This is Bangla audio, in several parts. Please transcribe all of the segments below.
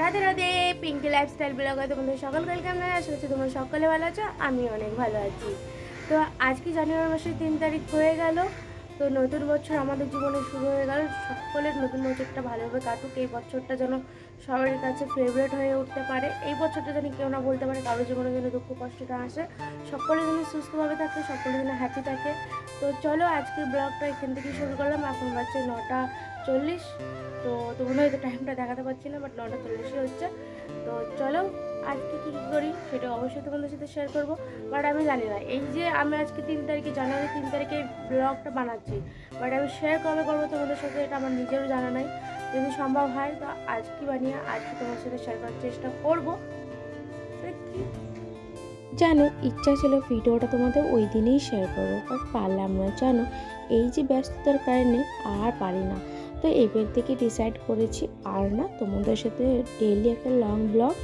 রাধে রাধে পিঙ্কি লাইফস্টাইল ব্লগে তোমাদের সকল ওয়েলকাম জানাই। আশা করছি তোমরা সকলে ভালো আছো, আমি অনেক ভালো আছি। তো আজকে জানুয়ারি মাসের তিন তারিখ হয়ে গেল, তো নতুন বছর আমাদের জীবনে শুরু হয়ে গেল। সকলের নতুন বছরটা ভালোভাবে কাটুক, এই বছরটা যেন সবার কাছে ফেভারিট হয়ে উঠতে পারে। এই বছরটা যেন কেউ না বলতে পারে, কারোর জীবনে যেন দুঃখ কষ্টটা আসে। সকলে যেন সুস্থভাবে থাকে, সকলে যেন হ্যাপি থাকে। তো চলো আজকে ব্লগটা এখান থেকে শুরু করলাম। এখন বাচ্চা নটা চল্লিশ। তো তোমরা হয়তো টাইমটা দেখাতে পারছি না বাট নটা চল্লিশই হচ্ছে। তো চলো আজকে কী কী করি সেটা অবশ্যই তোমাদের সাথে শেয়ার করব। বাট আমি জানি না, এই যে আমি আজকে তিন তারিখে, জানুয়ারি তিন তারিখে ব্লগটা বানাচ্ছি বাট আমি শেয়ার কবে করব তোমাদের সাথে এটা আমার নিজেরও জানা নাই। যদি সম্ভব হয়, তো আজকে বানিয়ে আজকে তোমার সাথে শেয়ার করার চেষ্টা করব। জানো, ইচ্ছা ছিল ভিডিওটা তোমাদের ওই দিনেই শেয়ার করব বাট পারলাম না। জানো, এই যে ব্যস্ততার কারণে আর পারি না। তো এবার থেকে ডিসাইড করেছি। আর না, তোমাদের সাথে ডেলি একটা লং ব্লগ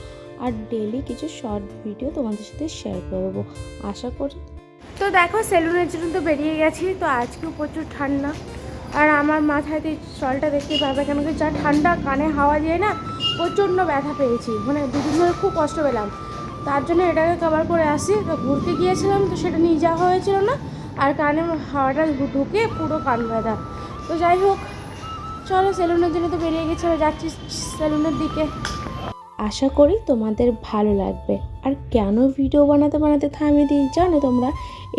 আর ডেলি কিছু শর্ট ভিডিও তোমাদের সাথে শেয়ার করব। আশা করি তো দেখো সেলুনের জন্য তো বেরিয়ে গেছি, তো আজকেও প্রচুর ঠান্ডা। আর আমার মাথায় শলটা দেখতে পাবে, কেন কি যা ঠান্ডা, কানে হাওয়া দিয়ে না প্রচণ্ড ব্যথা পেয়েছি। মানে দুদিন ধরে খুব কষ্ট পেলাম। তার জন্য এটাকে কভার করে আসি, তো ঘুরতে গিয়েছিলাম, তো সেটা নিয়ে যাওয়া হয়েছিল না। আর কানে হাওয়াটা ঢুকে পুরো কান ব্যথা। তো যাই হোক চলো সেলুনের জন্য তো বেরিয়ে গেছি, এবার যাচ্ছি সেলুনের দিকে। আশা করি তোমাদের ভালো লাগবে। আর কেন ভিডিও বানাতে বানাতে থামিয়ে দিই জানো তোমরা?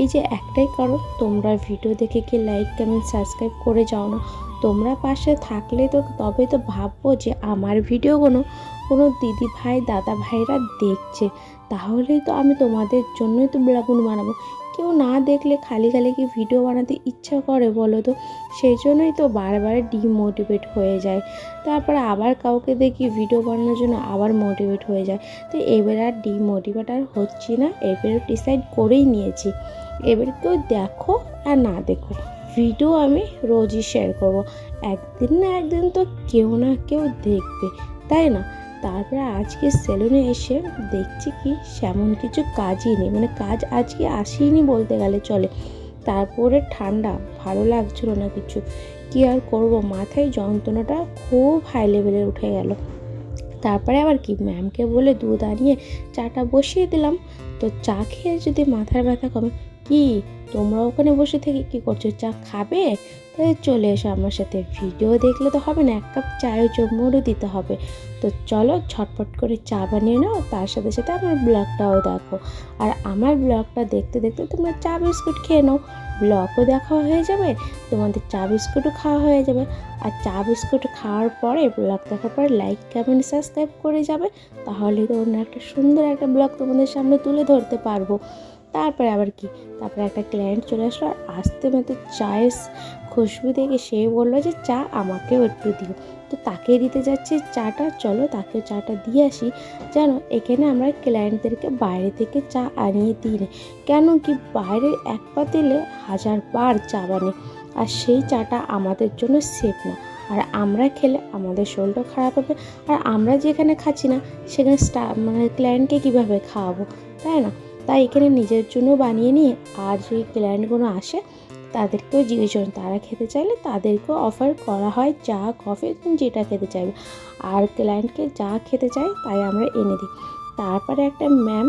এই যে একটাই কারণ, তোমরা ভিডিও দেখে কি লাইক কমেন্ট সাবস্ক্রাইব করে যাও না? তোমরা পাশে থাকলে তো তবে তো ভাববো যে আমার ভিডিওগুলো কোনো দিদি ভাই, দাদা ভাইরা দেখছে। তাহলেই তো আমি তোমাদের জন্যই তো ব্লগুন বানাবো। কেউ না দেখলে খালি খালি কি ভিডিও বানাতে ইচ্ছা করে বলো তো? সেই জন্যই তো বারবার ডিমোটিভেট হয়ে যায়। তারপরে আবার কাউকে দেখি ভিডিও বানানোর জন্য আবার মোটিভেট হয়ে যায়। তো এবার আর ডিমোটিভেট আর হচ্ছি না, এবারে ডিসাইড করেই নিয়েছি। এবার কেউ দেখো আর না দেখো ভিডিও আমি রোজই শেয়ার করব। একদিন না একদিন তো কেউ না কেউ দেখবে, তাই না? তারপরে আজকে সেলুনে এসে দেখছি কি সেমন কিছু কাজই নেই। মানে কাজ আজকে আসেইনি বলতে গেলে চলে। তারপরে ঠান্ডা, ভালো লাগছিল না কিছু। কি আর করব? মাথায় যন্ত্রণাটা খুব হাই লেভেলে উঠে গেল। তারপরে আবার কি? ম্যামকে বলে দুধ আনিয়ে চাটা বসিয়ে দিলাম। তো চা খেয়ে যদি মাথার ব্যথা কমে কি, তোমরা ওখানে বসে থেকে কি করছ? চা খাবে? তাহলে চলে এসো আমার সাথে। ভিডিও দেখলে তো হবে না, এক কাপ চায়ের চুমুরও দিতে হবে। তো চলো ঝটপট করে চা বানিয়ে নাও, তার সাথে সাথে আমার ব্লগটাও দেখো। আর আমার ব্লগটা দেখতে দেখতে তোমরা চা বিস্কুট খেয়ে নাও। ব্লগও দেখা হয়ে যাবে, তোমাদের চা বিস্কুটও খাওয়া হয়ে যাবে। আর চা বিস্কুট খাওয়ার পরে, ব্লগ দেখার পরে লাইক কমেন্ট সাবস্ক্রাইব করে যাবে। তাহলে তো অন্য একটা সুন্দর একটা ব্লগ তোমাদের সামনে তুলে ধরতে পারব। তারপরে আবার কি? তারপরে একটা ক্লায়েন্ট চলে আসলো আর আসতে মতো চায়ের খুশবু দেখে সে বলল যে, চা আমাকেও একটু দিও। তো তাকে দিতে যাচ্ছি চাটা। চলো তাকে চাটা দিয়ে আসি। জানো এখানে আমরা ক্লায়েন্টদেরকে বাইরে থেকে চা আনিয়ে দিই না। কেন কি বাইরে এক পা দিলে হাজার বার চা বানে। আর সেই চাটা আমাদের জন্য সেফ না। আর আমরা খেলে আমাদের শরীরটা খারাপ হবে। আর আমরা যেখানে খাচ্ছি না, সেখানে স্টা মানে ক্লায়েন্টকে কীভাবে খাওয়াবো? তাই না? তাই এখানে নিজের জন্য বানিয়ে নিয়ে আর যদি ক্লায়েন্টগুলো আসে, তাদেরকেও জিজ্ঞেস করুন। তারা খেতে চাইলে তাদেরকেও অফার করা হয় চা কফি যেটা খেতে চাইবে। আর ক্লায়েন্টকে যা খেতে চায় তাই আমরা এনে দিই। তারপরে একটা ম্যাম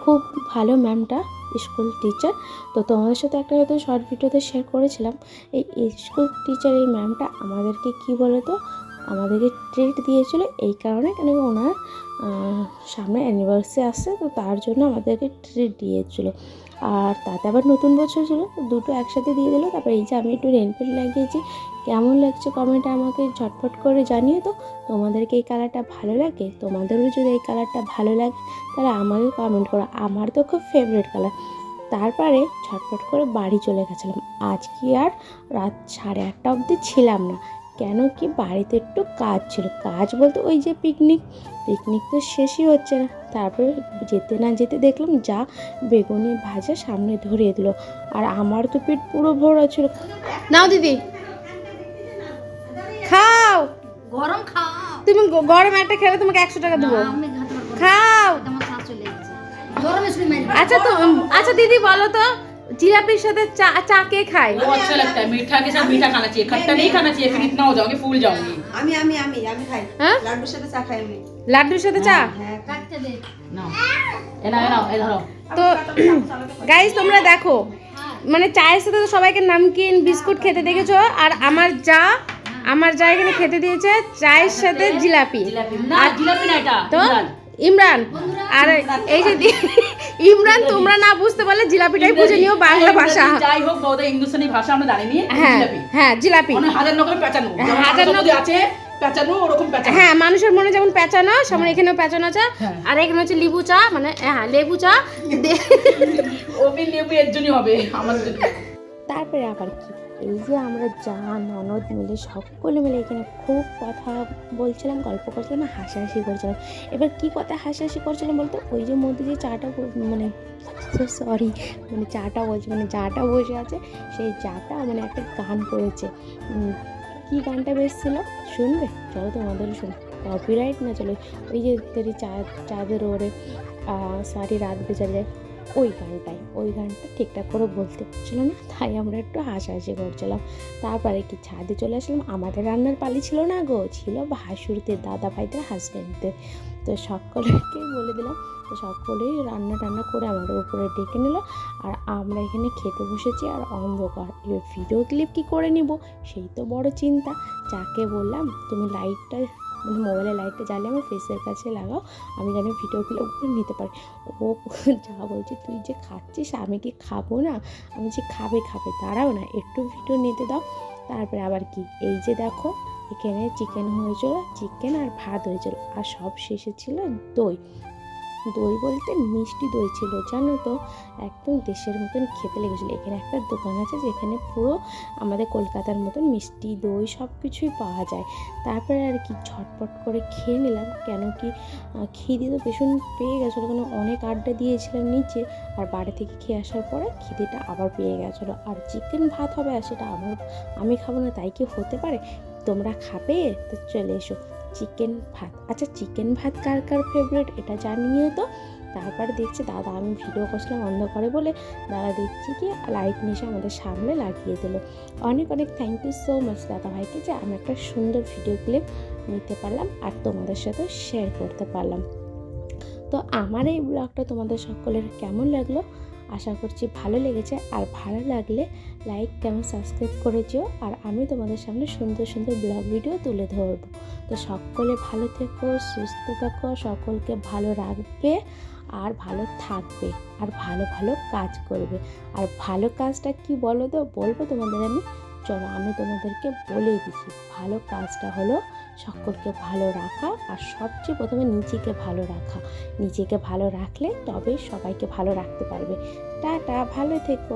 খুব ভালো ম্যামটা স্কুল টিচার তো তোমাদের সাথে একটা হয়তো শর্ট ভিডিওতে শেয়ার করেছিলাম। এই স্কুল টিচার এই ম্যামটা আমাদেরকে কি বলো তো আমাদেরকে ট্রিট দিয়েছিল এই কারণে, কেন ওনার সামনে অ্যানিভার্সারি আসছে, তো তার জন্য আমাদেরকে ট্রিট দিয়েছিল। আর তাতে আবার নতুন বছর ছিল দুটো একসাথে দিয়ে দিল। তারপর এই যে আমি একটু রেনপেন্ট লাগিয়েছি, কেমন লাগছে কমেন্টে আমাকে ঝটপট করে জানিয়ে তো তোমাদেরকে এই কালারটা ভালো লাগে? তোমাদেরও যদি এই কালারটা ভালো লাগে, তাহলে আমাকে কমেন্ট করো। আমার তো খুব ফেভারিট কালার তারপরে ঝটপট করে বাড়ি চলে গেছিলাম। আজকে আর রাত সাড়ে আটটা অবধি ছিলাম না। কেন কি বাড়িতে একটু কাজ ছিল। কাজ বলতে ওই যে পিকনিক পিকনিক তো শেষই হচ্ছে না। তারপরে যেতে না যেতে দেখলাম যা বেগুনি ভাজা সামনে ধরিয়ে দিল। আর আমার তো পেট পুরো ভরা ছিল। নাও দিদি। খাও। গরম খাও। তুমি গরম একটা খেলে তোমাকে একশো টাকা দেবো। খাও। আচ্ছা তো আচ্ছা দিদি বলো তো। জিলাপির সাথে চা চা কে খায় वो अच्छा लगता है मीठा के साथ मीठा खाना चाहिए खट्टा नहीं खाना चाहिए फिर इतना हो जाओगे फूल जाओगे আমি আমি আমি আমি খাই হ্যাঁ লাড্ডুর সাথে চা খাই আমি লাড্ডুর সাথে চা হ্যাঁ খাই। ना ए ना ए ना इधर आओ তো গাইজ তোমরা দেখো মানে চায়ের সাথে তো সবাইকে নামকিন বিস্কুট খেতে দেখেছো আর আমার যা আমার যা এখানে খেতে দিয়েছে চায়ের সাথে জিলাপি जिलापी ना जिलापी ना এটা তো ইমরান। ইমরান আর এই যে দি- ইমরান তোমরা না বুঝতে পারলে জিলাপিটাই বুঝে নিও বাংলা ভাষা। যাই হোক বড় হিন্দুস্তানি ভাষা আমরা জানি নি হ্যাঁ জিলাপি। হ্যাঁ জিলাপি। মানে হাজার নকলে পেঁচানো হাজার হাজার আছে পেঁচানো ওরকম পেঁচানো হ্যাঁ মানুষের মনে যেমন পেঁচানো সেমন এখানেও পেঁচানো চা হ্যাঁ। আর এখানে হচ্ছে লেবু চা মানে হ্যাঁ লেবু চা। ওবি লেবু এর জন্যই হবে জন্য। তারপরে আবার কি? এই যে আমরা যা ননদ মিলে সকলে মিলে এখানে খুব কথা বলছিলাম, গল্প করছিলাম হাসাহাসি করছিলাম। এবার কি কথা হাসাহাসি করছিলাম বলতো? ওই যে মধ্যে যে চাটা মানে সরি মানে চাটা বলছে মানে যাটা বসে আছে, সেই চাটা মানে একটা গান করেছে। কি গানটা বেশ ছিল শুনবে? চলো তোমাদের শুন। কপিরাইট না, চলো। ওই যে তেরি চাঁদ চাঁদের ওরে সারি রাত যায়। ওই গানটাই, ওই গানটা ঠিকঠাক করে বলতে পারছিল না, তাই আমরা একটু হাসাহাসি করছিলাম। তারপরে কি ছাদে চলে আসলাম, আমাদের রান্নার পালি ছিল না গো, ছিল ভাসুরদের দাদা ভাইদের হাজব্যান্ডদের তো সকলকে বলে দিলাম, তো সকলেই রান্না টান্না করে আমাদের উপরে ডেকে নিল, আর আমরা এখানে খেতে বসেছি, আর অন্ধকার। এবার ভিডিও ক্লিপ কী করে নিব, সেই তো বড় চিন্তা। যাকে বললাম, তুমি লাইটটা মানে মোবাইলে লাইটটা জ্বালিয়ে আমার ফেসের কাছে লাগাও, আমি যেন ভিডিওগুলো নিতে পারি। ও যা বলছে, তুই যে খাচ্ছিস, আমি কি খাব না? আমি যে খাবে খাবে, দাঁড়াও না, একটু ভিডিও নিতে দাও। তারপরে আবার কি, এই যে দেখো, এখানে চিকেন হয়েছিল চিকেন আর ভাত হয়েছিল, আর সব শেষে ছিল দই। দই বলতে মিষ্টি দই ছিল, জানো তো? একদম দেশের মতন খেতে লেগেছিলো। এখানে একটা দোকান আছে যেখানে পুরো আমাদের কলকাতার মতন মিষ্টি দই সব কিছুই পাওয়া যায়। তারপরে আর কি ঝটপট করে খেয়ে নিলাম। কেন কি খিদে তো ভীষণ পেয়ে গেছিল। কেন অনেক আড্ডা দিয়েছিলাম নিচে। আর বাড়ি থেকে খেয়ে আসার পরে খিদেটা আবার পেয়ে গেছিল। আর চিকেন ভাত হবে আর সেটা আমার আমি খাব না, তাই কি হতে পারে? তোমরা খাবে? তো চলে এসো। চিকেন ভাত। আচ্ছা চিকেন ভাত কার কার ফেভারিট এটা জানিয়ে তো। তারপরে দেখছি দাদা, আমি ভিডিও করছিলাম অন্ধকারে বলে দাদা দেখছি কি লাইট নিয়ে আমাদের সামনে লাগিয়ে দিল। অনেক অনেক থ্যাংক ইউ সো মাচ দাদা ভাইকে যে আমি একটা সুন্দর ভিডিও ক্লিপ নিতে পারলাম আর তোমাদের সাথে শেয়ার করতে পারলাম। তো আমার এই ব্লগটা তোমাদের সকলের কেমন লাগল? আশা করছি ভালো লেগেছে। আর ভালো লাগলে লাইক কেমন সাবস্ক্রাইব করে যেও আর আমি তোমাদের সামনে সুন্দর সুন্দর ব্লগ ভিডিও তুলে ধরবো। তো সকলে ভালো থেকো, সুস্থ থাকো, সকলকে ভালো রাখবে আর ভালো থাকবে আর ভালো ভালো কাজ করবে। আর ভালো কাজটা কি বলো তো? বলব তোমাদের আমি, চলো আমি তোমাদেরকে বলেই দিচ্ছি। ভালো কাজটা হলো সকলকে ভালো রাখা আর সবচেয়ে প্রথমে নিজেকে ভালো রাখা। নিজেকে ভালো রাখলে তবে সবাইকে ভালো রাখতে পারবে। টাটা, ভালো থেকো।